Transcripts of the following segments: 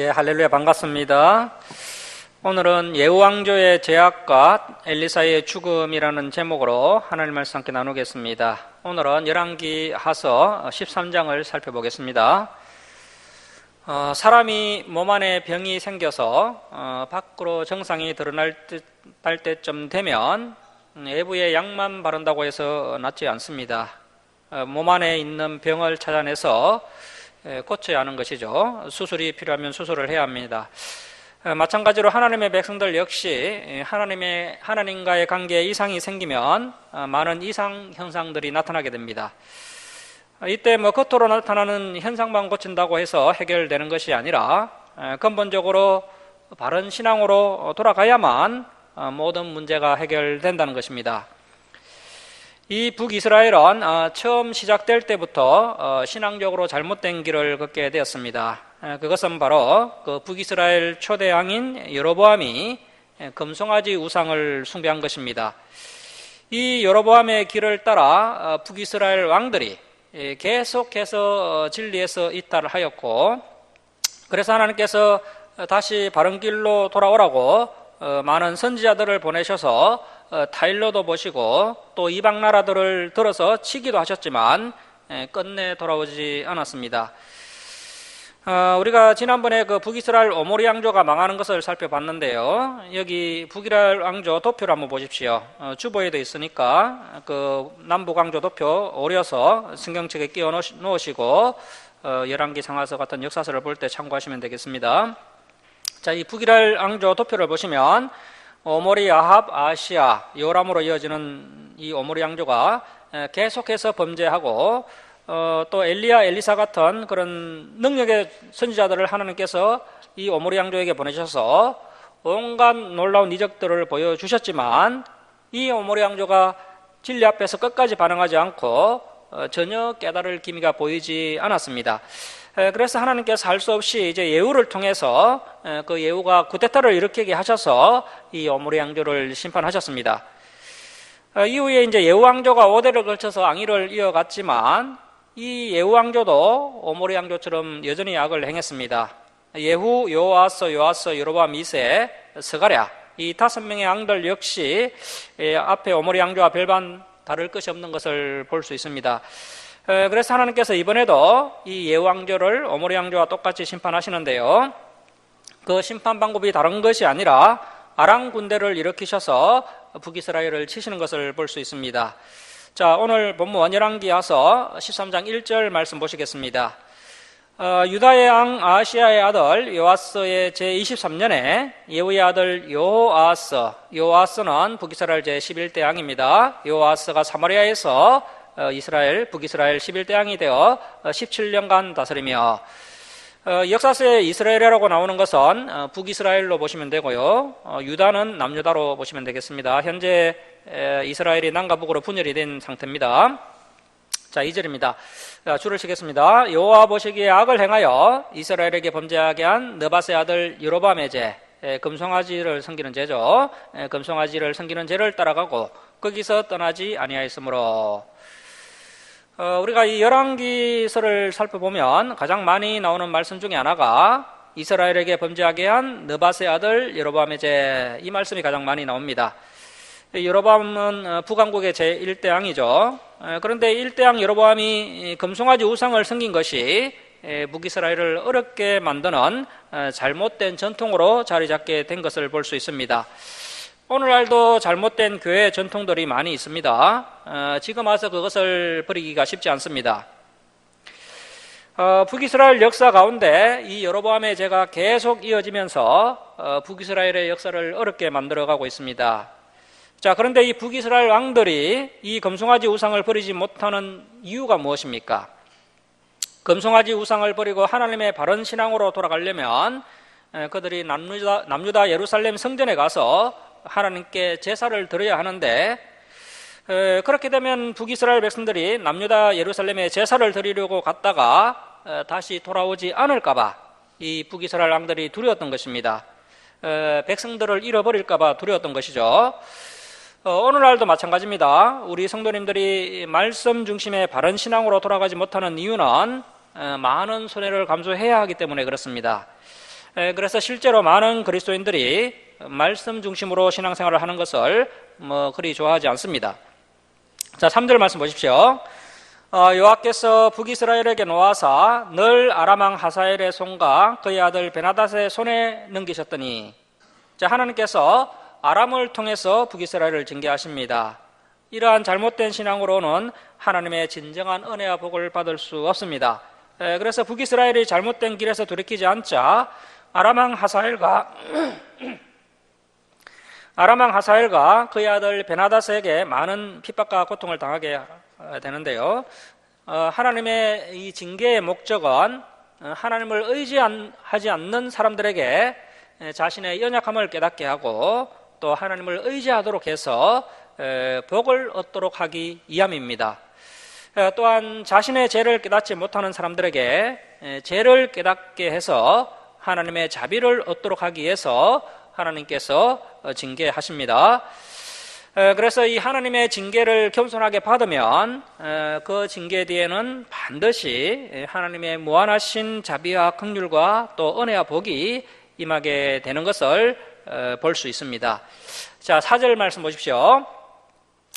예, 할렐루야 반갑습니다. 오늘은 예우왕조의 제약과 엘리사의 죽음이라는 제목으로 하나님 말씀 함께 나누겠습니다. 오늘은 열왕기 하서 13장을 살펴보겠습니다. 어, 사람이 몸 안에 병이 생겨서 어, 밖으로 정상이 드러날 때, 때쯤 되면 외부에 약만 바른다고 해서 낫지 않습니다. 어, 몸 안에 있는 병을 찾아내서 에, 고쳐야 하는 것이죠. 수술이 필요하면 수술을 해야 합니다. 어, 마찬가지로 하나님의 백성들 역시 하나님의 하나님과의 관계에 이상이 생기면 어, 많은 이상 현상들이 나타나게 됩니다. 어, 이때 뭐 겉으로 나타나는 현상만 고친다고 해서 해결되는 것이 아니라 근본적으로 바른 신앙으로 돌아가야만 모든 문제가 해결된다는 것입니다. 이 북이스라엘은 처음 시작될 때부터 신앙적으로 잘못된 길을 걷게 되었습니다. 그것은 바로 그 북이스라엘 초대 왕인 여로보암이 금송아지 우상을 숭배한 것입니다. 이 여로보암의 길을 따라 어, 북이스라엘 왕들이 계속해서 어, 진리에서 이탈하였고 그래서 하나님께서 다시 바른 길로 돌아오라고 어, 많은 선지자들을 보내셔서 타일러도 보시고 또 이방 나라들을 들어서 치기도 하셨지만 끝내 돌아오지 않았습니다. 어, 우리가 지난번에 그 북이스라엘 오모리 왕조가 망하는 것을 살펴봤는데요. 여기 북이스라엘 왕조 도표를 한번 보십시오. 어, 주보에도 있으니까 그 남북 왕조 도표 오려서 성경책에 끼워 놓으시고 어, 열왕기 상하서 같은 역사서를 볼 때 참고하시면 되겠습니다. 자, 이 북이스라엘 왕조 도표를 보시면 오모리, 아합, 아시아, 요람으로 이어지는 이 오모리 왕조가 계속해서 범죄하고 어, 또 엘리야, 엘리사 같은 그런 능력의 선지자들을 하나님께서 이 오모리 양조에게 보내셔서 온갖 놀라운 이적들을 보여주셨지만 이 오모리 양조가 진리 앞에서 끝까지 반응하지 않고 어, 전혀 깨달을 기미가 보이지 않았습니다. 에, 그래서 하나님께서 할수 없이 이제 예우를 통해서 에, 그 예우가 구테타를 일으키게 하셔서 이 오모리 양조를 심판하셨습니다. 어, 이후에 이제 예우 왕조가 5대를 걸쳐서 앙의를 이어갔지만 이 예후 왕조도 오모리 왕조처럼 여전히 악을 행했습니다. 예후, 요아서, 요아서, 여로밤, 미세, 스가랴 이 다섯 명의 왕들 역시 예, 앞에 오모리 왕조와 별반 다를 것이 없는 것을 볼 수 있습니다. 그래서 하나님께서 이번에도 이 예후 왕조를 오모리 왕조와 똑같이 심판하시는데요. 그 심판 방법이 다른 것이 아니라 아랑 군대를 일으키셔서 북이스라엘을 치시는 것을 볼 수 있습니다. 자, 오늘 본문 원열왕기하서 13장 1절 말씀 보시겠습니다. 어, 유다의 왕 아시아의 아들 요아스의 제23년에 예후의 아들 요아스, 요아스는 북이스라엘 제11대 왕입니다. 요아스가 사마리아에서 어, 이스라엘, 북이스라엘 11대 왕이 되어 17년간 어, 다스리며 어, 역사서에 이스라엘이라고 나오는 것은 어, 북이스라엘로 보시면 되고요. 어, 유다는 남유다로 보시면 되겠습니다. 현재 에, 이스라엘이 남과 북으로 분열이 된 상태입니다. 자, 2절입니다. 자, 줄을 치겠습니다. 여호와 보시기에 악을 행하여 이스라엘에게 범죄하게 한 느바세 아들 여로밤의 죄, 에, 금송아지를 섬기는 죄죠. 에, 금송아지를 섬기는 죄를 따라가고 거기서 떠나지 아니하였으므로 어, 우리가 이 열왕기서를 살펴보면 가장 많이 나오는 말씀 중에 하나가 이스라엘에게 범죄하게 한 느바세 아들 여로밤의 죄 이 말씀이 가장 많이 나옵니다. 여로밤은 어, 북왕국의 제1대왕이죠. 어, 그런데 1대왕 여로밤이 금송아지 우상을 섬긴 것이 북이스라엘을 어렵게 만드는 어, 잘못된 전통으로 자리 잡게 된 것을 볼 수 있습니다. 오늘날도 잘못된 교회 전통들이 많이 있습니다. 어, 지금 와서 그것을 버리기가 쉽지 않습니다. 어, 북이스라엘 역사 가운데 이 여로보암의 죄가 계속 이어지면서 어, 북이스라엘의 역사를 어렵게 만들어가고 있습니다. 자, 그런데 이 북이스라엘 왕들이 이 금송아지 우상을 버리지 못하는 이유가 무엇입니까? 금송아지 우상을 버리고 하나님의 바른 신앙으로 돌아가려면 그들이 남유다, 남유다 예루살렘 성전에 가서 하나님께 제사를 드려야 하는데 그렇게 되면 북이스라엘 백성들이 남유다 예루살렘에 제사를 드리려고 갔다가 다시 돌아오지 않을까봐 이 북이스라엘 왕들이 두려웠던 것입니다. 백성들을 잃어버릴까봐 두려웠던 것이죠. 어, 오늘날도 마찬가지입니다. 우리 성도님들이 말씀 중심의 바른 신앙으로 돌아가지 못하는 이유는 많은 손해를 감수해야 하기 때문에 그렇습니다. 에, 그래서 실제로 많은 그리스도인들이 말씀 중심으로 신앙생활을 하는 것을 뭐 그리 좋아하지 않습니다. 자, 3절 말씀 보십시오. 어, 여호와께서 북이스라엘에게 놓아사 늘 아람왕 하사엘의 손과 그의 아들 베나닷의 손에 넘기셨더니 자, 하나님께서 아람을 통해서 북이스라엘을 징계하십니다. 이러한 잘못된 신앙으로는 하나님의 진정한 은혜와 복을 받을 수 없습니다. 에, 그래서 북이스라엘이 잘못된 길에서 돌이키지 않자 아람왕 하사엘과 아람왕 하사엘과 그의 아들 베나다스에게 많은 핍박과 고통을 당하게 되는데요. 어, 하나님의 이 징계의 목적은 어, 하나님을 의지하지 않는 사람들에게 자신의 연약함을 깨닫게 하고 또 하나님을 의지하도록 해서 복을 얻도록 하기 위함입니다. 또한 자신의 죄를 깨닫지 못하는 사람들에게 죄를 깨닫게 해서 하나님의 자비를 얻도록 하기 위해서 하나님께서 어, 징계하십니다. 그래서 이 하나님의 징계를 겸손하게 받으면 그 징계 뒤에는 반드시 하나님의 무한하신 자비와 긍휼과 또 은혜와 복이 임하게 되는 것을 어, 볼수 있습니다. 자, 4절 말씀 보십시오.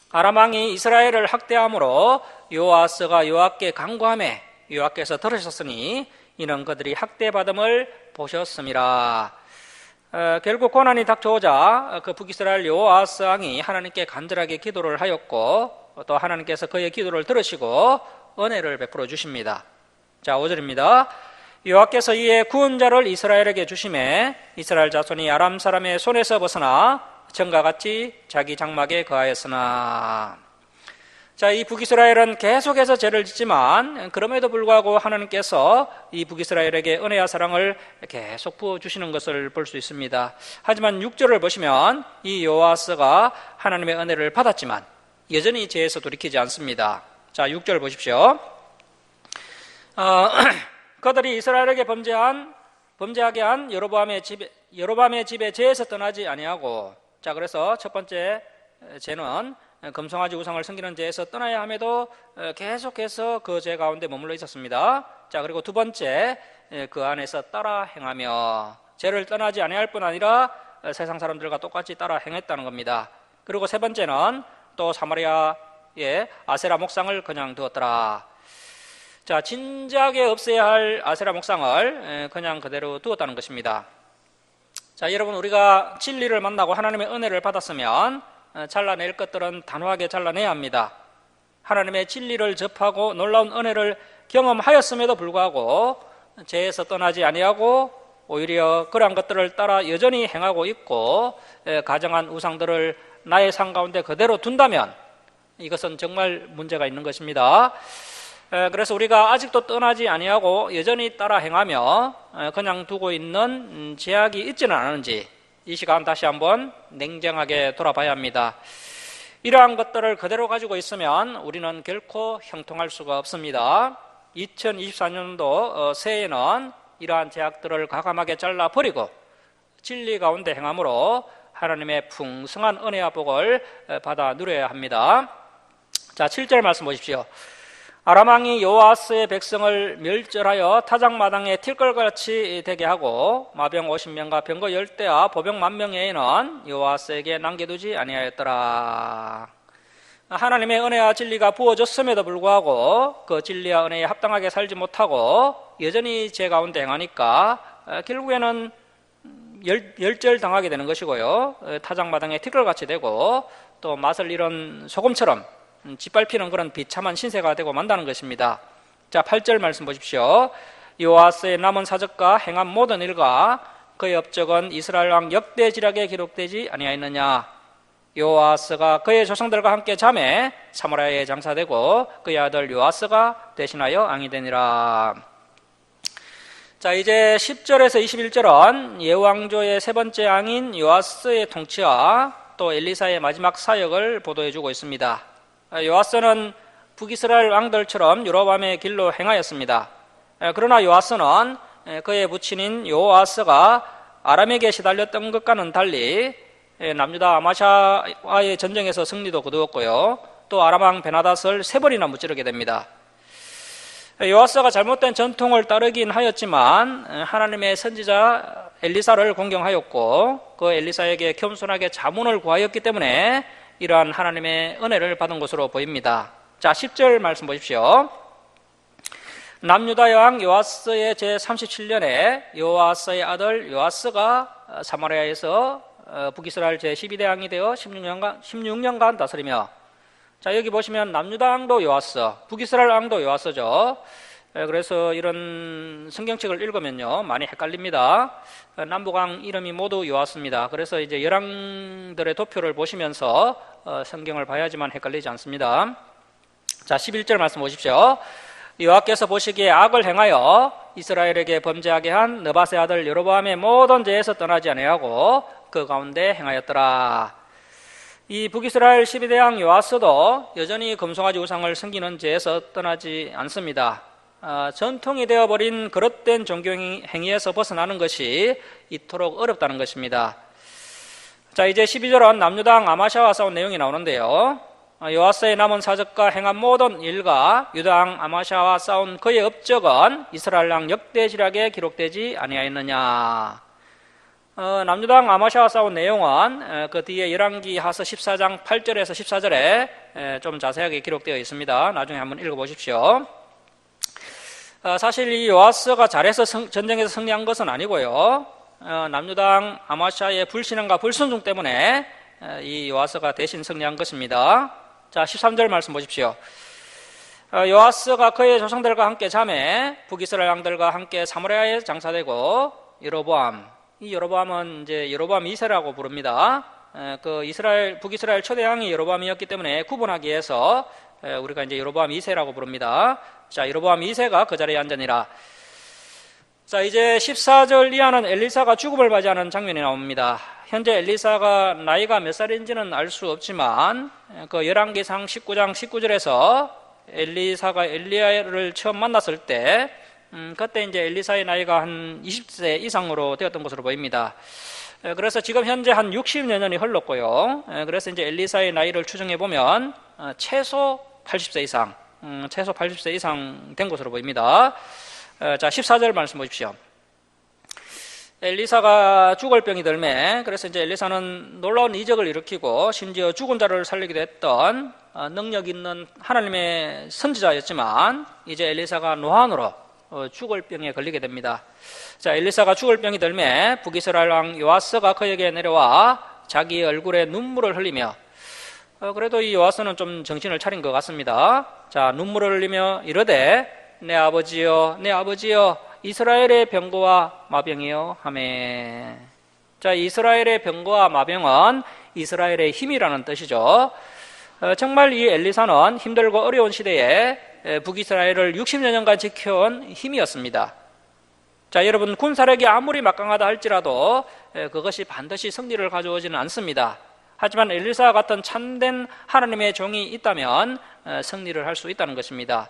아람 왕이 이스라엘을 학대함으로 요아스가 요아께 강구함에 요아께서 들으셨으니 이는 그들이 학대받음을 보셨음이라. 어, 결국 고난이 닥쳐오자 그 북이스라엘 요아스 왕이 하나님께 간절하게 기도를 하였고 또 하나님께서 그의 기도를 들으시고 은혜를 베풀어 주십니다. 자, 5절입니다. 여호와께서 이에 구원자를 이스라엘에게 주심에 이스라엘 자손이 아람 사람의 손에서 벗어나 전과 같이 자기 장막에 거하였으나 자, 이 북이스라엘은 계속해서 죄를 짓지만 그럼에도 불구하고 하나님께서 이 북이스라엘에게 은혜와 사랑을 계속 부어 주시는 것을 볼 수 있습니다. 하지만 6절을 보시면 이 요아스가 하나님의 은혜를 받았지만 여전히 죄에서 돌이키지 않습니다. 자, 6절 보십시오. 어, 그들이 이스라엘에게 범죄한 범죄하게 한 여로보암의 집에 여로보암의 집에 죄에서 떠나지 아니하고 자, 그래서 첫 번째 죄는 금송아지 우상을 섬기는 죄에서 떠나야 함에도 계속해서 그 죄 가운데 머물러 있었습니다. 자, 그리고 두 번째, 그 안에서 따라 행하며 죄를 떠나지 아니할 뿐 아니라 세상 사람들과 똑같이 따라 행했다는 겁니다. 그리고 세 번째는 또 사마리아의 아세라 목상을 그냥 두었더라. 자, 진작에 없애야 할 아세라 목상을 그냥 그대로 두었다는 것입니다. 자, 여러분, 우리가 진리를 만나고 하나님의 은혜를 받았으면 어, 잘라낼 것들은 단호하게 잘라내야 합니다. 하나님의 진리를 접하고 놀라운 은혜를 경험하였음에도 불구하고 죄에서 떠나지 아니하고 오히려 그러한 것들을 따라 여전히 행하고 있고 가정한 우상들을 나의 삶 가운데 그대로 둔다면 이것은 정말 문제가 있는 것입니다. 그래서 우리가 아직도 떠나지 아니하고 여전히 따라 행하며 그냥 두고 있는 음, 제약이 있지는 않은지 이 시간 다시 한번 냉정하게 돌아봐야 합니다. 이러한 것들을 그대로 가지고 있으면 우리는 결코 형통할 수가 없습니다. 2024년도 어, 새해에는 이러한 제약들을 가감하게 잘라버리고 진리 가운데 행함으로 하나님의 풍성한 은혜와 복을 어, 받아 누려야 합니다. 자, 7절 말씀 보십시오. 아람왕이 요아스의 백성을 멸절하여 타작마당에 틸걸같이 되게 하고 마병 50명과 병거 10대와 보병 만명 외에는 요아스에게 남겨두지 아니하였더라. 하나님의 은혜와 진리가 부어졌음에도 불구하고 그 진리와 은혜에 합당하게 살지 못하고 여전히 제 가운데 행하니까 결국에는 열, 열절 당하게 되는 것이고요. 타작마당에 티끌같이 되고 또 맛을 잃은 소금처럼 음, 짓밟히는 그런 비참한 신세가 되고 만다는 것입니다. 자, 8절 말씀 보십시오. 요아스의 남은 사적과 행한 모든 일과 그의 업적은 이스라엘 왕 역대지략에 기록되지 아니하였느냐. 요아스가 그의 조상들과 함께 잠에 사무라에 장사되고 그의 아들 요아스가 대신하여 왕이 되니라. 자, 이제 10절에서 21절은 예왕조의 세 번째 왕인 요아스의 통치와 또 엘리사의 마지막 사역을 보도해 주고 있습니다. 아, 요아스는 북이스라엘 왕들처럼 유로밤의 길로 행하였습니다. 그러나 요아스는 그의 부친인 요아스가 아람에게 시달렸던 것과는 달리 남유다 아마샤와의 전쟁에서 승리도 거두었고요. 또 아람왕 베나닷을 세 번이나 무찌르게 됩니다. 요아스가 잘못된 전통을 따르긴 하였지만 하나님의 선지자 엘리사를 공경하였고 그 엘리사에게 겸손하게 자문을 구하였기 때문에 이러한 하나님의 은혜를 받은 것으로 보입니다. 자, 10절 말씀 보십시오. 남유다 왕 요아스의 제 37년에 요아스의 아들 요아스가 사마리아에서 어, 북이스라엘 제 12대 왕이 되어 16년간, 16년간 다스리며 자 여기 보시면 남유다 왕도 요아스, 북이스라엘 왕도 요아스죠. 예, 그래서 이런 성경책을 읽으면요 많이 헷갈립니다. 어, 남북왕 이름이 모두 요았습니다. 그래서 이제 열왕들의 도표를 보시면서 어, 성경을 봐야지만 헷갈리지 않습니다. 자 11절 말씀 보십시오. 여호와께서 보시기에 악을 행하여 이스라엘에게 범죄하게 한 느바세 아들 여로보암의 모든 죄에서 떠나지 아니하고 그 가운데 행하였더라. 이 북이스라엘 12대왕 요아스도 여전히 금송아지 우상을 섬기는 죄에서 떠나지 않습니다. 아, 전통이 되어버린 그릇된 종교 행위에서 벗어나는 것이 이토록 어렵다는 것입니다. 자, 이제 12절은 남유당 아마샤와 싸운 내용이 나오는데요. 아, 요아스의 남은 사적과 행한 모든 일과 유당 아마샤와 싸운 그의 업적은 이스라엘 왕 역대지략에 기록되지 아니하였느냐. 어, 남유당 아마샤와 싸운 내용은 에, 그 뒤에 열왕기 하서 14장 8절에서 14절에 에, 좀 자세하게 기록되어 있습니다. 나중에 한번 읽어보십시오. 어, 사실 이 요아스가 잘해서 성, 전쟁에서 승리한 것은 아니고요. 어, 남유당 아마샤의 불신앙과 불순종 때문에 어, 이 요아스가 대신 승리한 것입니다. 자, 13절 말씀 보십시오. 어, 요아스가 그의 조상들과 함께 잠에 북이스라엘 왕들과 함께 사무라에 장사되고 여로보암 이 여로보암은 이제 여로보암 2세라고 부릅니다. 에, 그 이스라엘 북이스라엘 초대 왕이 여로보암이었기 때문에 구분하기 위해서 에, 우리가 이제 여로보암 2세라고 부릅니다. 자, 여로보암 2세가 그 자리에 앉으니라. 자, 이제 14절 이하는 엘리사가 죽음을 맞이하는 장면이 나옵니다. 현재 엘리사가 나이가 몇 살인지는 알 수 없지만 그 열왕기상 19장 19절에서 엘리사가 엘리야를 처음 만났을 때 음, 그때 이제 엘리사의 나이가 한 20세 이상으로 되었던 것으로 보입니다. 그래서 지금 현재 한 60여 년이 흘렀고요. 그래서 이제 엘리사의 나이를 추정해 보면 어, 최소 80세 이상 음, 최소 80세 이상 된 것으로 보입니다. 어, 자, 14절 말씀 보십시오. 엘리사가 죽을 병이 들매 그래서 이제 엘리사는 놀라운 이적을 일으키고 심지어 죽은 자를 살리기도 했던 어, 능력 있는 하나님의 선지자였지만 이제 엘리사가 노안으로 어, 죽을 병에 걸리게 됩니다. 자, 엘리사가 죽을 병이 들매 북이스라엘 왕 요아스가 그에게 내려와 자기 얼굴에 눈물을 흘리며 어, 그래도 이 요아스는 좀 정신을 차린 것 같습니다. 자, 눈물을 흘리며 이르되 내 아버지여, 내 아버지여, 이스라엘의 병거와 마병이여 하매. 자, 이스라엘의 병거와 마병은 이스라엘의 힘이라는 뜻이죠. 어, 정말 이 엘리사는 힘들고 어려운 시대에 북이스라엘을 60여 년간 지켜온 힘이었습니다. 자, 여러분 군사력이 아무리 막강하다 할지라도 그것이 반드시 승리를 가져오지는 않습니다. 하지만 엘리사 같은 참된 하나님의 종이 있다면 어, 승리를 할 수 있다는 것입니다.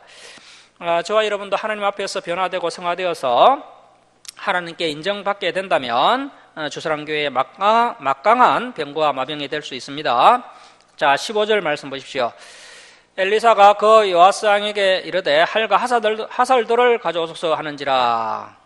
어, 저와 여러분도 하나님 앞에서 변화되고 성화되어서 하나님께 인정받게 된다면 어, 주사랑교회의 막강한 병과 마병이 될 수 있습니다. 자, 15절 말씀 보십시오. 엘리사가 그 요아스 왕에게 이르되 할과 하사들, 하살들을 가져오소서 하는지라.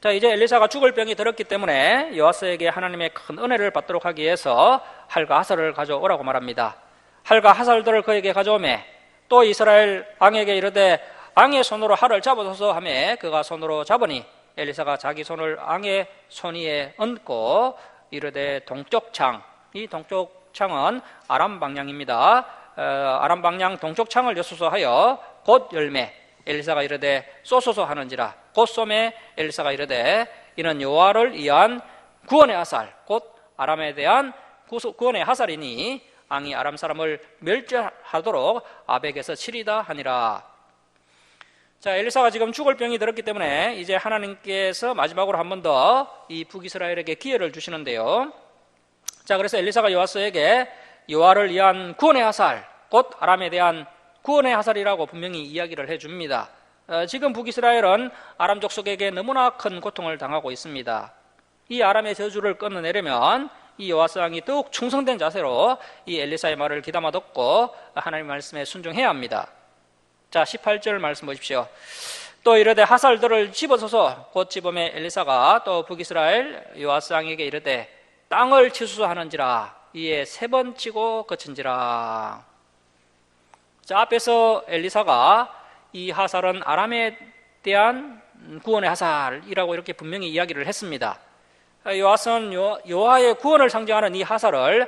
자, 이제 엘리사가 죽을 병이 들었기 때문에 요아스에게 하나님의 큰 은혜를 받도록 하기 위해서 할과 하살을 가져오라고 말합니다. 할과 하살들을 그에게 가져오매 또 이스라엘 왕에게 이르되 왕의 손으로 할을 잡아서 하매 그가 손으로 잡으니 엘리사가 자기 손을 왕의 손 위에 얹고 이르되 동쪽 창, 이 동쪽 창은 아람 방향입니다. 어, 아람 방향 동쪽 창을 여소서 하여 곧 열매 엘리사가 이르되 쏘소서 하는지라 곧 쏘매 엘리사가 이르되 이는 여호와를 위한 구원의 하살 곧 아람에 대한 구원의 하살이니 왕이 아람 사람을 멸절하도록 아벡에서 치리다 하니라. 자, 엘리사가 지금 죽을 병이 들었기 때문에 이제 하나님께서 마지막으로 한 번 더 이 북이스라엘에게 기회를 주시는데요. 자, 그래서 엘리사가 요아스에게 요아를 위한 구원의 하살, 곧 아람에 대한 구원의 하살이라고 분명히 이야기를 해줍니다. 어, 지금 북이스라엘은 아람 족속에게 너무나 큰 고통을 당하고 있습니다. 이 아람의 저주를 끊어내려면 이 여호와스 왕이 더욱 충성된 자세로 이 엘리사의 말을 귀담아 듣고 하나님 말씀에 순종해야 합니다. 자, 18절 말씀 보십시오. 또 이르되 하살들을 집어서서 곧 집음에 엘리사가 또 북이스라엘 요아스 왕에게 이르되 땅을 치수하는지라 이에 세 번 치고 거친지라 자 앞에서 엘리사가 이 하살은 아람에 대한 구원의 하살이라고 이렇게 분명히 이야기를 했습니다 요아스는 요하의 구원을 상징하는 이 하살을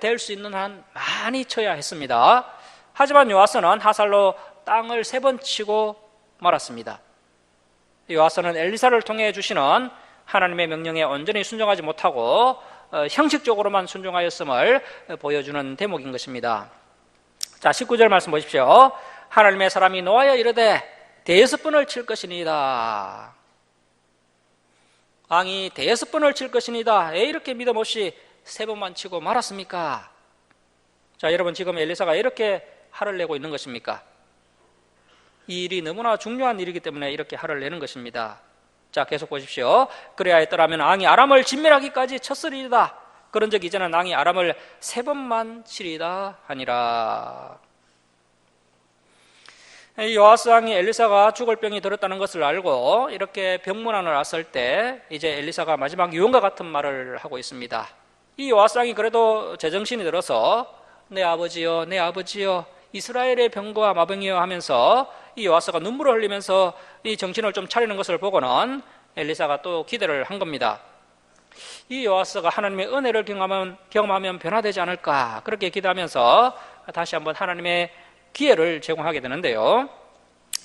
될 수 있는 한 많이 쳐야 했습니다 하지만 요아스는 하살로 땅을 세 번 치고 말았습니다. 요아스는 엘리사를 통해 주시는 하나님의 명령에 온전히 순종하지 못하고 어, 형식적으로만 순종하였음을 보여주는 대목인 것입니다. 자, 19절 말씀 보십시오. 하나님의 사람이 노하여 이르되 대여섯 번을 칠 것이니이다. 왕이 대여섯 번을 칠 것이니이다. 왜 이렇게 믿음 없이 세 번만 치고 말았습니까? 자, 여러분 지금 엘리사가 이렇게 화를 내고 있는 것입니까? 이 일이 너무나 중요한 일이기 때문에 이렇게 화를 내는 것입니다. 자, 계속 보십시오. 그래야 했더라면 왕이 아람을 진멸하기까지 쳤으리이다. 그런 적 이제는 왕이 아람을 세 번만 치리다 하니라. 요아스 왕이 엘리사가 죽을 병이 들었다는 것을 알고 이렇게 병문안을 왔을 때 이제 엘리사가 마지막 유언과 같은 말을 하고 있습니다. 이 요아스 왕이 그래도 제정신이 들어서 내 아버지여 내 아버지여 이스라엘의 병과 마병이여 하면서 이 요아스가 눈물을 흘리면서 이 정신을 좀 차리는 것을 보고는 엘리사가 또 기대를 한 겁니다. 이 요아스가 하나님의 은혜를 경험하면, 경험하면 변화되지 않을까 그렇게 기대하면서 다시 한번 하나님의 기회를 제공하게 되는데요.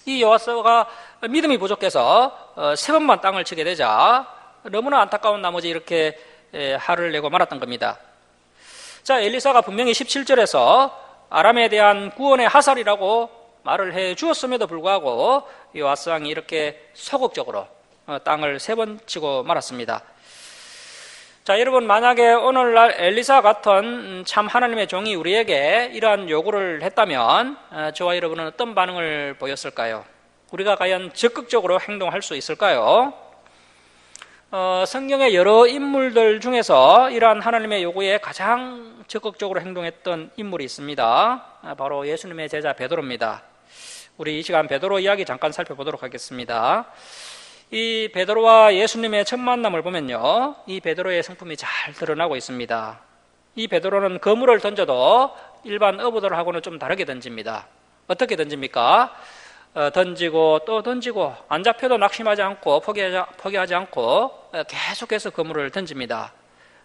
이 요아스가 믿음이 부족해서 어, 세 번만 땅을 치게 되자 너무나 안타까운 나머지 이렇게 화를 내고 말았던 겁니다. 자, 엘리사가 분명히 17절에서 아람에 대한 구원의 하살이라고 말을 해 주었음에도 불구하고 요아스 왕이 이렇게 소극적으로 어, 땅을 세 번 치고 말았습니다. 자, 여러분 만약에 오늘날 엘리사 같은 참 하나님의 종이 우리에게 이러한 요구를 했다면 어, 저와 여러분은 어떤 반응을 보였을까요? 우리가 과연 적극적으로 행동할 수 있을까요? 어, 성경의 여러 인물들 중에서 이러한 하나님의 요구에 가장 적극적으로 행동했던 인물이 있습니다. 아, 바로 예수님의 제자 베드로입니다. 우리 이 시간 베드로 이야기 잠깐 살펴보도록 하겠습니다. 이 베드로와 예수님의 첫 만남을 보면요. 이 베드로의 성품이 잘 드러나고 있습니다. 이 베드로는 거물을 던져도 일반 어부들하고는 좀 다르게 던집니다. 어떻게 던집니까? 어, 던지고 또 던지고 안 잡혀도 낙심하지 않고 포기하지, 포기하지 않고 어, 계속해서 그물을 던집니다.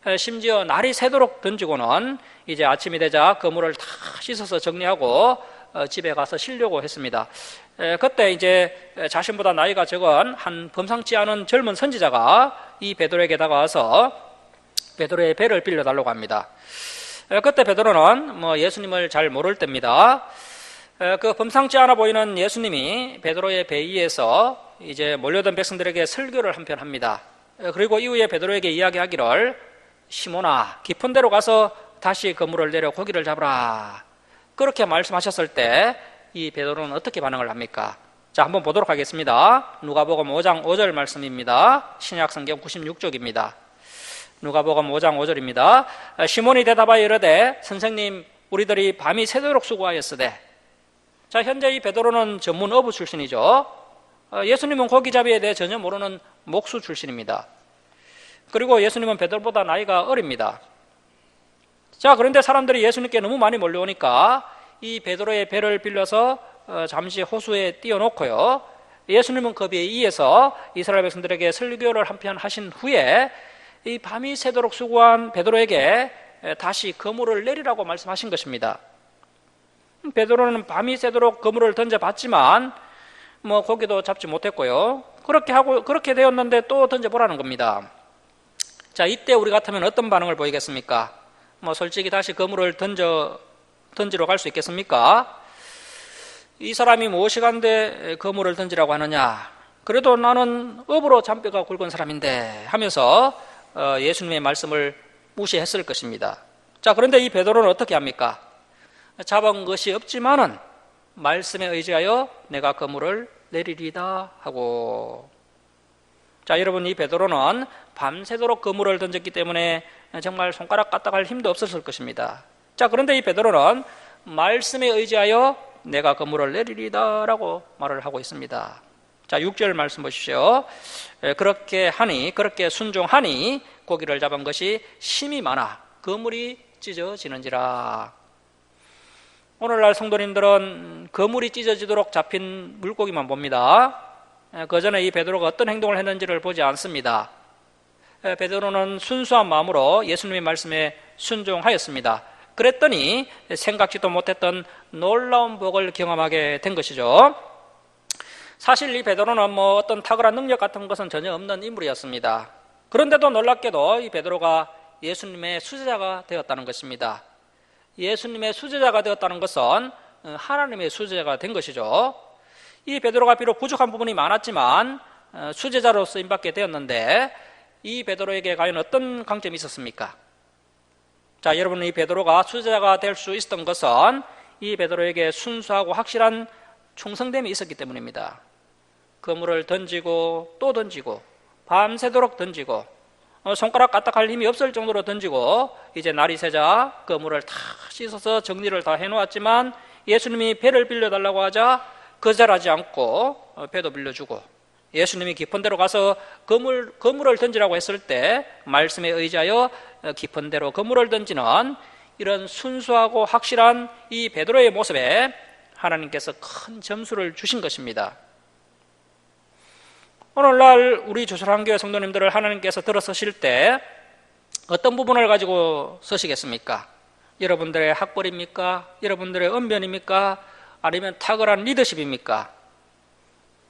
어, 심지어 날이 새도록 던지고는 이제 아침이 되자 그물을 다 씻어서 정리하고 집에 가서 쉬려고 했습니다. 그때 이제 자신보다 나이가 적은 한 범상치 않은 젊은 선지자가 이 베드로에게 다가와서 베드로의 배를 빌려달라고 합니다. 그때 베드로는 뭐 예수님을 잘 모를 때입니다. 그 범상치 않아 보이는 예수님이 베드로의 배 위에서 이제 몰려든 백성들에게 설교를 한 편 합니다. 그리고 이후에 베드로에게 이야기하기를 시몬아 깊은 데로 가서 다시 그물을 내려 고기를 잡으라. 그렇게 말씀하셨을 때 이 베드로는 어떻게 반응을 합니까? 자, 한번 보도록 하겠습니다. 누가복음 5장 5절 말씀입니다. 신약 성경 96쪽입니다. 누가복음 5장 5절입니다. 시몬이 대답하여 이르되 선생님 우리들이 밤이 새도록 수고하였으되 자, 현재 이 베드로는 전문 어부 출신이죠. 어, 예수님은 고기잡이에 대해 전혀 모르는 목수 출신입니다. 그리고 예수님은 베드로보다 나이가 어립니다. 자, 그런데 사람들이 예수님께 너무 많이 몰려오니까 이 베드로의 배를 빌려서 어, 잠시 호수에 띄워놓고요. 예수님은 그 배에 의해서 이스라엘 백성들에게 설교를 한편 하신 후에 이 밤이 새도록 수고한 베드로에게 다시 거물을 내리라고 말씀하신 것입니다. 베드로는 밤이 새도록 그물을 던져봤지만 뭐 고기도 잡지 못했고요. 그렇게 하고 그렇게 되었는데 또 던져보라는 겁니다. 자 이때 우리 같으면 어떤 반응을 보이겠습니까? 뭐 솔직히 다시 그물을 던져 던지러 갈 수 있겠습니까? 이 사람이 무엇이 간데 그물을 던지라고 하느냐? 그래도 나는 업으로 잔뼈가 굵은 사람인데 하면서 어, 예수님의 말씀을 무시했을 것입니다. 자 그런데 이 베드로는 어떻게 합니까? 잡은 것이 없지만은 말씀에 의지하여 내가 그물을 내리리다 하고 자 여러분 이 베드로는 밤새도록 그물을 던졌기 때문에 정말 손가락 까딱할 힘도 없었을 것입니다. 자 그런데 이 베드로는 말씀에 의지하여 내가 그물을 내리리다라고 말을 하고 있습니다. 자, 6절 말씀 보십시오. 에, 그렇게 하니, 그렇게 순종하니 고기를 잡은 것이 심이 많아 그물이 찢어지는지라. 오늘날 성도님들은 그물이 찢어지도록 잡힌 물고기만 봅니다. 그 전에 이 베드로가 어떤 행동을 했는지를 보지 않습니다. 베드로는 순수한 마음으로 예수님의 말씀에 순종하였습니다. 그랬더니 생각지도 못했던 놀라운 복을 경험하게 된 것이죠. 사실 이 베드로는 뭐 어떤 탁월한 능력 같은 것은 전혀 없는 인물이었습니다. 그런데도 놀랍게도 이 베드로가 예수님의 수제자가 되었다는 것입니다. 예수님의 수제자가 되었다는 것은 하나님의 수제자가 된 것이죠. 이 베드로가 비록 부족한 부분이 많았지만 수제자로 쓰임 받게 되었는데 이 베드로에게 과연 어떤 강점이 있었습니까? 자, 여러분 이 베드로가 수제자가 될 수 있었던 것은 이 베드로에게 순수하고 확실한 충성됨이 있었기 때문입니다. 그물을 던지고 또 던지고 밤새도록 던지고 어, 손가락 까딱할 힘이 없을 정도로 던지고 이제 날이 새자 그물을 다 씻어서 정리를 다 해놓았지만 예수님이 배를 빌려달라고 하자 거절하지 않고 어, 배도 빌려주고 예수님이 깊은 데로 가서 그물, 그물을 던지라고 했을 때 말씀에 의지하여 어, 깊은 데로 그물을 던지는 이런 순수하고 확실한 이 베드로의 모습에 하나님께서 큰 점수를 주신 것입니다. 오늘날 우리 조선한교회 성도님들을 하나님께서 들어서실 때 어떤 부분을 가지고 서시겠습니까? 여러분들의 학벌입니까? 여러분들의 언변입니까? 아니면 탁월한 리더십입니까?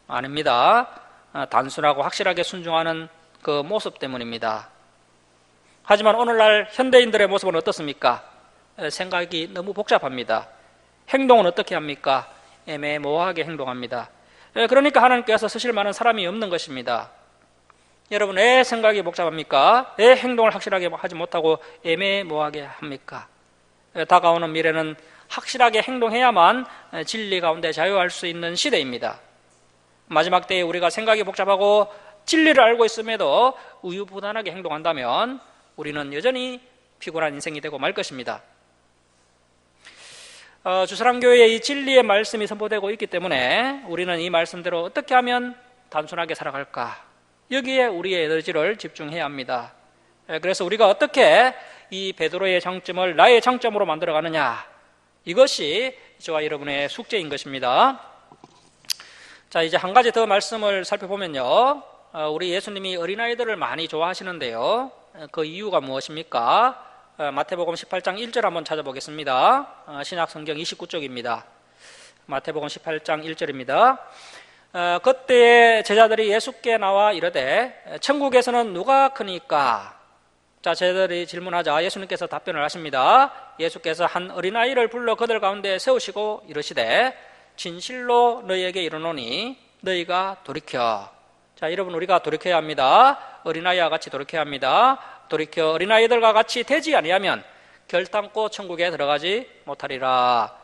아닙니다. 아, 단순하고 확실하게 순종하는 그 모습 때문입니다. 하지만 오늘날 현대인들의 모습은 어떻습니까? 생각이 너무 복잡합니다. 행동은 어떻게 합니까? 애매모호하게 행동합니다. 그러니까 하나님께서 쓰실 만한 사람이 없는 것입니다. 여러분, 왜 생각이 복잡합니까? 왜 행동을 확실하게 하지 못하고 애매모호하게 합니까? 다가오는 미래는 확실하게 행동해야만 진리 가운데 자유할 수 있는 시대입니다. 마지막 때에 우리가 생각이 복잡하고 진리를 알고 있음에도 우유부단하게 행동한다면 우리는 여전히 피곤한 인생이 되고 말 것입니다. 어, 주사랑교회의 이 진리의 말씀이 선포되고 있기 때문에 우리는 이 말씀대로 어떻게 하면 단순하게 살아갈까? 여기에 우리의 에너지를 집중해야 합니다. 예, 그래서 우리가 어떻게 이 베드로의 장점을 나의 장점으로 만들어 가느냐? 이것이 저와 여러분의 숙제인 것입니다. 자, 이제 한 가지 더 말씀을 살펴보면요. 어, 우리 예수님이 어린아이들을 많이 좋아하시는데요. 그 이유가 무엇입니까? 어, 마태복음 18장 1절 한번 찾아보겠습니다. 어, 신약 성경 29쪽입니다. 마태복음 18장 1절입니다. 어, 그때 제자들이 예수께 나와 이르되 천국에서는 누가 크니까? 자, 제자들이 질문하자 예수님께서 답변을 하십니다. 예수께서 한 어린아이를 불러 그들 가운데 세우시고 이르시되 진실로 너희에게 이르노니 너희가 돌이켜. 자, 여러분 우리가 돌이켜야 합니다. 어린아이와 같이 돌이켜야 합니다. 돌이켜 어린아이들과 같이 되지 아니하면 결단코 천국에 들어가지 못하리라.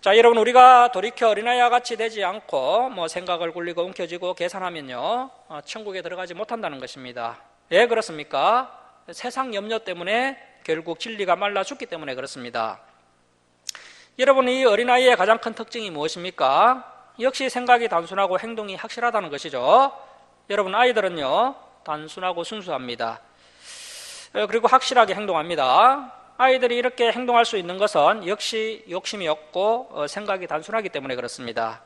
자, 여러분 우리가 돌이켜 어린아이와 같이 되지 않고 뭐 생각을 굴리고 움켜쥐고 계산하면요. 어, 천국에 들어가지 못한다는 것입니다. 왜 그렇습니까? 세상 염려 때문에 결국 진리가 말라 죽기 때문에 그렇습니다. 여러분 이 어린아이의 가장 큰 특징이 무엇입니까? 역시 생각이 단순하고 행동이 확실하다는 것이죠. 여러분 아이들은요. 단순하고 순수합니다. 어, 그리고 확실하게 행동합니다. 아이들이 이렇게 행동할 수 있는 것은 역시 욕심이 없고 어, 생각이 단순하기 때문에 그렇습니다.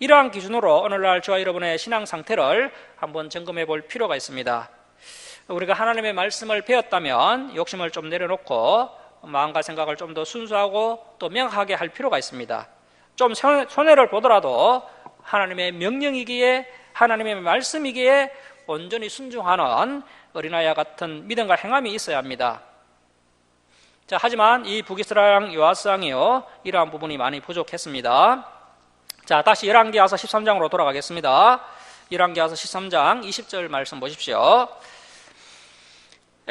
이러한 기준으로 오늘날 저와 여러분의 신앙 상태를 한번 점검해 볼 필요가 있습니다. 우리가 하나님의 말씀을 배웠다면 욕심을 좀 내려놓고 마음과 생각을 좀 더 순수하고 또 명확하게 할 필요가 있습니다. 좀 손해를 보더라도 하나님의 명령이기에 하나님의 말씀이기에 온전히 순종하는 어린아이와 같은 믿음과 행함이 있어야 합니다. 자, 하지만 이 북이스라엘 요아스왕이요 이러한 부분이 많이 부족했습니다. 자, 다시 열왕기하서 13장으로 돌아가겠습니다. 열왕기하서 13장 20절 말씀 보십시오.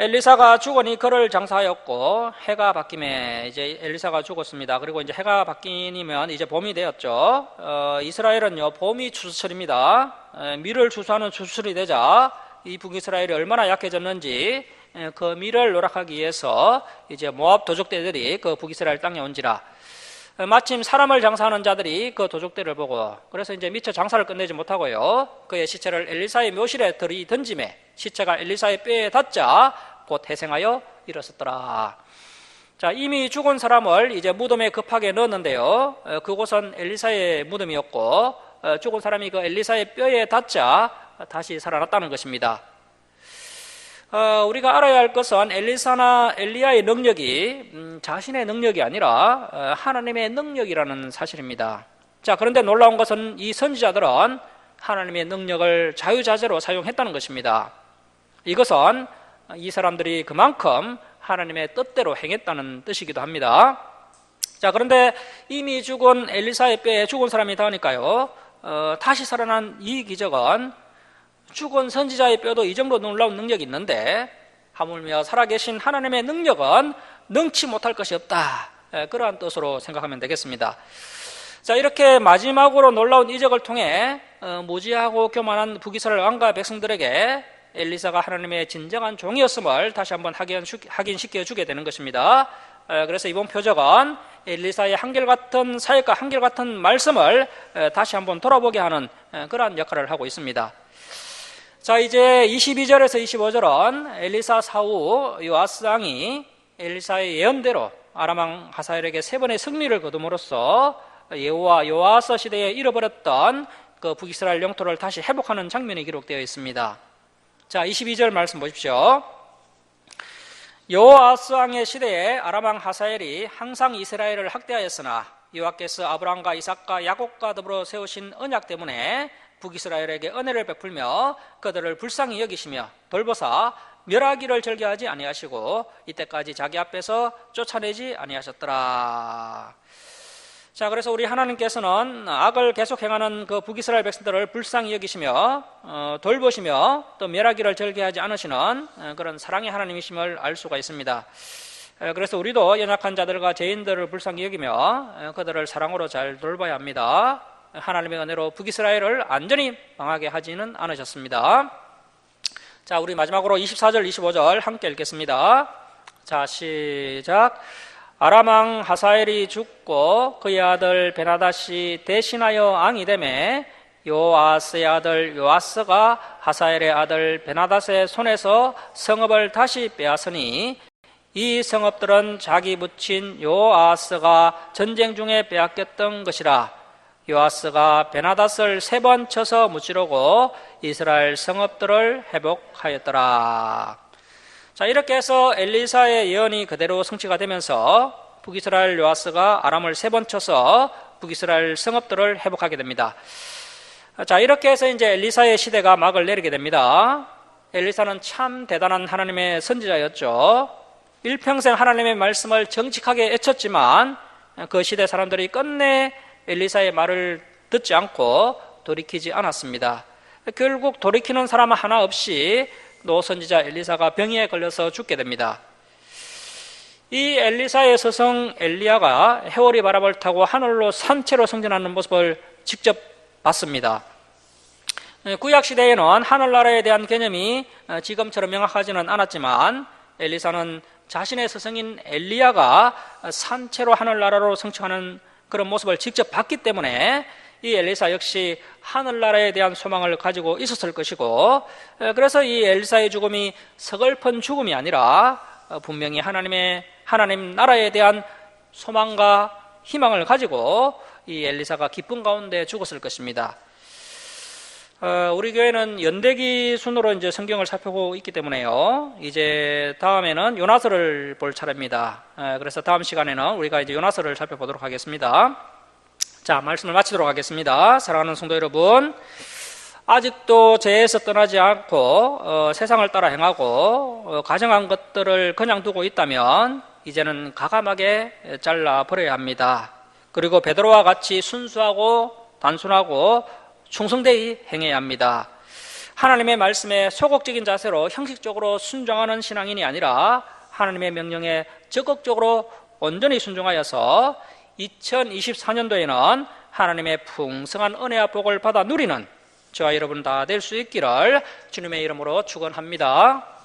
엘리사가 죽으니 그를 장사하였고 해가 바뀌면 이제 엘리사가 죽었습니다. 그리고 이제 해가 바뀌면 이제 봄이 되었죠. 어, 이스라엘은요 봄이 추수철입니다. 에, 밀을 추수하는 추수철이 되자 이 북이스라엘이 얼마나 약해졌는지 에, 그 밀을 노락하기 위해서 이제 모압 도적대들이 그 북이스라엘 땅에 온지라 어, 마침 사람을 장사하는 자들이 그 도적대를 보고 그래서 이제 미처 장사를 끝내지 못하고요. 그의 시체를 엘리사의 묘실에 들이 던짐에 시체가 엘리사의 뼈에 닿자 곧 회생하여 일었었더라. 자, 이미 죽은 사람을 이제 무덤에 급하게 넣었는데요. 어, 그곳은 엘리사의 무덤이었고 어, 죽은 사람이 그 엘리사의 뼈에 닿자 다시 살아났다는 것입니다. 어, 우리가 알아야 할 것은 엘리사나 엘리야의 능력이 음, 자신의 능력이 아니라 어, 하나님의 능력이라는 사실입니다. 자, 그런데 놀라운 것은 이 선지자들은 하나님의 능력을 자유자재로 사용했다는 것입니다. 이것은 이 사람들이 그만큼 하나님의 뜻대로 행했다는 뜻이기도 합니다. 자, 그런데 이미 죽은 엘리사의 뼈에 죽은 사람이 닿으니까요, 어, 다시 살아난 이 기적은 죽은 선지자의 뼈도 이 정도 놀라운 능력이 있는데 하물며 살아계신 하나님의 능력은 능치 못할 것이 없다. 예, 그러한 뜻으로 생각하면 되겠습니다. 자 이렇게 마지막으로 놀라운 이적을 통해 어, 무지하고 교만한 북이스라엘 왕과 백성들에게 엘리사가 하나님의 진정한 종이었음을 다시 한번 확인시켜 주게 되는 것입니다. 어, 그래서 이번 표적은 엘리사의 한결같은 사역과 한결같은 말씀을 어, 다시 한번 돌아보게 하는 그러한 역할을 하고 있습니다. 자, 이제 22절에서 25절은 엘리사 사후 요아스 왕이 엘리사의 예언대로 아람왕 하사엘에게 세 번의 승리를 거둠으로써 예호와 요아스 시대에 잃어버렸던 그 북이스라엘 영토를 다시 회복하는 장면이 기록되어 있습니다. 자, 22절 말씀 보십시오. 여호아스 왕의 시대에 아람 왕 하사엘이 항상 이스라엘을 학대하였으나 여호와께서 아브라함과 이삭과 야곱과 더불어 세우신 언약 때문에 북이스라엘에게 은혜를 베풀며 그들을 불쌍히 여기시며 돌보사 멸하기를 절개하지 아니하시고 이때까지 자기 앞에서 쫓아내지 아니하셨더라. 자, 그래서 우리 하나님께서는 악을 계속 행하는 그 북이스라엘 백성들을 불쌍히 여기시며 어, 돌보시며 또 멸하기를 절개하지 않으시는 어, 그런 사랑의 하나님이심을 알 수가 있습니다. 어, 그래서 우리도 연약한 자들과 죄인들을 불쌍히 여기며 어, 그들을 사랑으로 잘 돌봐야 합니다. 하나님의 은혜로 북이스라엘을 안전히 망하게 하지는 않으셨습니다. 자, 우리 마지막으로 24절, 25절 함께 읽겠습니다. 자, 시작. 아람왕 하사엘이 죽고 그의 아들 베나다시 대신하여 왕이 되매 요아스의 아들 요아스가 하사엘의 아들 베나다스의 손에서 성읍을 다시 빼앗으니 이 성읍들은 자기 부친 요아스가 전쟁 중에 빼앗겼던 것이라 요아스가 베나닷을 세 번 쳐서 무찌르고 이스라엘 성읍들을 회복하였더라. 자, 이렇게 해서 엘리사의 예언이 그대로 성취가 되면서 북이스라엘 요아스가 아람을 세 번 쳐서 북이스라엘 성읍들을 회복하게 됩니다. 자, 이렇게 해서 이제 엘리사의 시대가 막을 내리게 됩니다. 엘리사는 참 대단한 하나님의 선지자였죠. 일평생 하나님의 말씀을 정직하게 애쳤지만 그 시대 사람들이 끝내 엘리사의 말을 듣지 않고 돌이키지 않았습니다. 결국 돌이키는 사람 하나 없이 노 선지자 엘리사가 병에 걸려서 죽게 됩니다. 이 엘리사의 서성 엘리야가 해오리 바람을 타고 하늘로 산채로 성전하는 모습을 직접 봤습니다. 구약 시대에는 하늘나라에 대한 개념이 지금처럼 명확하지는 않았지만 엘리사는 자신의 스승인 엘리야가 산채로 하늘나라로 성취하는 그런 모습을 직접 봤기 때문에 이 엘리사 역시 하늘나라에 대한 소망을 가지고 있었을 것이고 그래서 이 엘리사의 죽음이 서글픈 죽음이 아니라 어, 분명히 하나님의 하나님 나라에 대한 소망과 희망을 가지고 이 엘리사가 기쁨 가운데 죽었을 것입니다. 어, 우리 교회는 연대기 순으로 이제 성경을 살펴보고 있기 때문에요. 이제 다음에는 요나서를 볼 차례입니다. 어, 그래서 다음 시간에는 우리가 이제 요나서를 살펴보도록 하겠습니다. 자, 말씀을 마치도록 하겠습니다. 사랑하는 성도 여러분, 아직도 죄에서 떠나지 않고 어, 세상을 따라 행하고 어, 가정한 것들을 그냥 두고 있다면 이제는 가감하게 잘라 버려야 합니다. 그리고 베드로와 같이 순수하고 단순하고 충성되이 행해야 합니다. 하나님의 말씀에 소극적인 자세로 형식적으로 순종하는 신앙인이 아니라 하나님의 명령에 적극적으로 온전히 순종하여서 2024년도에는 하나님의 풍성한 은혜와 복을 받아 누리는 저와 여러분 다 될 수 있기를 주님의 이름으로 축원합니다.